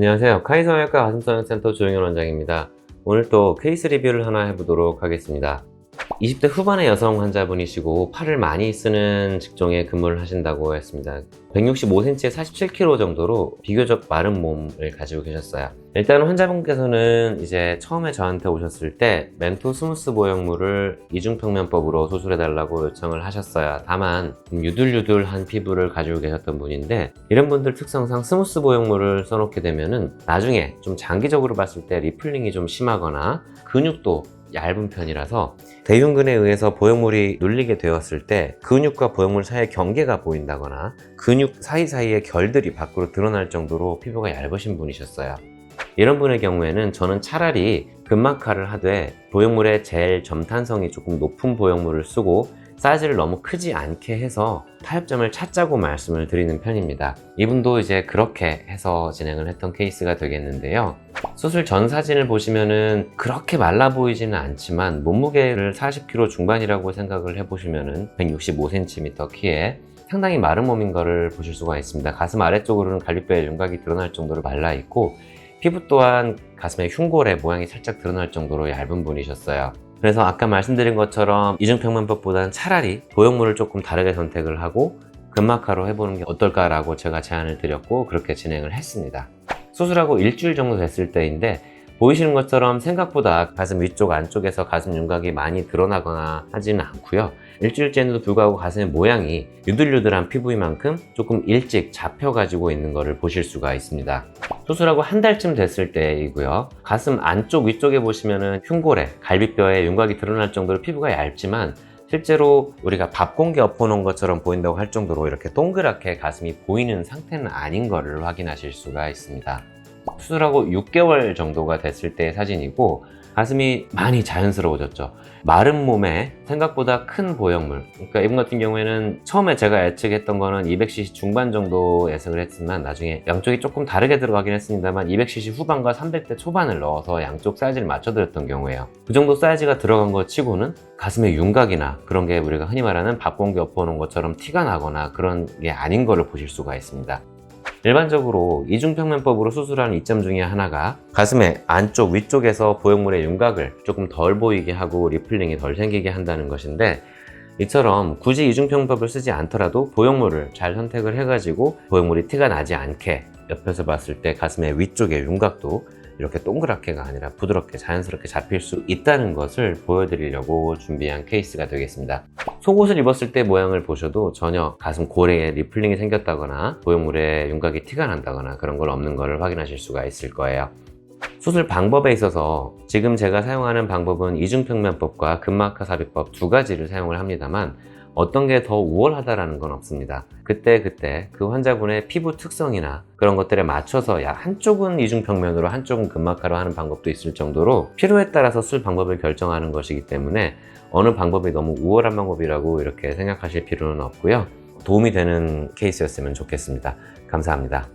안녕하세요. 카이성형외과 가슴성형센터 조영현 원장입니다. 오늘 또 케이스 리뷰를 하나 해보도록 하겠습니다. 20대 후반의 여성 환자분이시고 팔을 많이 쓰는 직종에 근무를 하신다고 했습니다. 165cm에 47kg 정도로 비교적 마른 몸을 가지고 계셨어요. 일단 환자분께서는 이제 처음에 저한테 오셨을 때 멘토 스무스 보형물을 이중평면법으로 수술해달라고 요청을 하셨어요. 다만 좀 유들유들한 피부를 가지고 계셨던 분인데 이런 분들 특성상 스무스 보형물을 써놓게 되면은 나중에 좀 장기적으로 봤을 때 리플링이 좀 심하거나 근육도 얇은 편이라서 대흉근에 의해서 보형물이 눌리게 되었을 때 근육과 보형물 사이의 경계가 보인다거나 근육 사이사이의 결들이 밖으로 드러날 정도로 피부가 얇으신 분이셨어요. 이런 분의 경우에는 저는 차라리 근막하를 하되 보형물의 젤 점탄성이 조금 높은 보형물을 쓰고 사이즈를 너무 크지 않게 해서 타협점을 찾자고 말씀을 드리는 편입니다. 이분도 이제 그렇게 해서 진행을 했던 케이스가 되겠는데요. 수술 전 사진을 보시면은 그렇게 말라 보이지는 않지만 몸무게를 40kg 중반이라고 생각을 해보시면은 165cm 키에 상당히 마른 몸인 거를 보실 수가 있습니다. 가슴 아래쪽으로는 갈비뼈의 윤곽이 드러날 정도로 말라 있고 피부 또한 가슴의 흉골의 모양이 살짝 드러날 정도로 얇은 분이셨어요. 그래서 아까 말씀드린 것처럼 이중평면법보다는 차라리 보형물을 조금 다르게 선택을 하고 근막하로 해보는 게 어떨까라고 제가 제안을 드렸고 그렇게 진행을 했습니다. 수술하고 일주일 정도 됐을 때인데 보이시는 것처럼 생각보다 가슴 위쪽 안쪽에서 가슴 윤곽이 많이 드러나거나 하지는 않고요. 일주일째인데도 불구하고 가슴의 모양이 유들유들한 피부인 만큼 조금 일찍 잡혀가지고 있는 것을 보실 수가 있습니다. 수술하고 한 달쯤 됐을 때이고요. 가슴 안쪽 위쪽에 보시면은 흉골에 갈비뼈에 윤곽이 드러날 정도로 피부가 얇지만 실제로 우리가 밥 공기 엎어놓은 것처럼 보인다고 할 정도로 이렇게 동그랗게 가슴이 보이는 상태는 아닌 것을 확인하실 수가 있습니다. 수술하고 6개월 정도가 됐을 때의 사진이고 가슴이 많이 자연스러워졌죠. 마른 몸에 생각보다 큰 보형물. 그러니까 이분 같은 경우에는 처음에 제가 예측했던 거는 200cc 중반 정도 예측을 했지만 나중에 양쪽이 조금 다르게 들어가긴 했습니다만 200cc 후반과 300대 초반을 넣어서 양쪽 사이즈를 맞춰드렸던 경우에요. 그 정도 사이즈가 들어간 것 치고는 가슴의 윤곽이나 그런 게 우리가 흔히 말하는 밥공기 엎어놓은 것처럼 티가 나거나 그런 게 아닌 거를 보실 수가 있습니다. 일반적으로 이중평면법으로 수술하는 이점 중에 하나가 가슴의 안쪽 위쪽에서 보형물의 윤곽을 조금 덜 보이게 하고 리플링이 덜 생기게 한다는 것인데 이처럼 굳이 이중평면법을 쓰지 않더라도 보형물을 잘 선택을 해가지고 보형물이 티가 나지 않게 옆에서 봤을 때 가슴의 위쪽의 윤곽도 이렇게 동그랗게가 아니라 부드럽게 자연스럽게 잡힐 수 있다는 것을 보여드리려고 준비한 케이스가 되겠습니다. 속옷을 입었을 때 모양을 보셔도 전혀 가슴 고래에 리플링이 생겼다거나 보형물에 윤곽이 티가 난다거나 그런 걸 없는 걸 확인하실 수가 있을 거예요. 수술 방법에 있어서 지금 제가 사용하는 방법은 이중평면법과 근막하 삽입법 두 가지를 사용을 합니다만 어떤 게 더 우월하다라는 건 없습니다. 그때 그때 그 환자분의 피부 특성이나 그런 것들에 맞춰서 야 한쪽은 이중평면으로 한쪽은 근막하로 하는 방법도 있을 정도로 필요에 따라서 쓸 방법을 결정하는 것이기 때문에 어느 방법이 너무 우월한 방법이라고 이렇게 생각하실 필요는 없고요. 도움이 되는 케이스였으면 좋겠습니다. 감사합니다.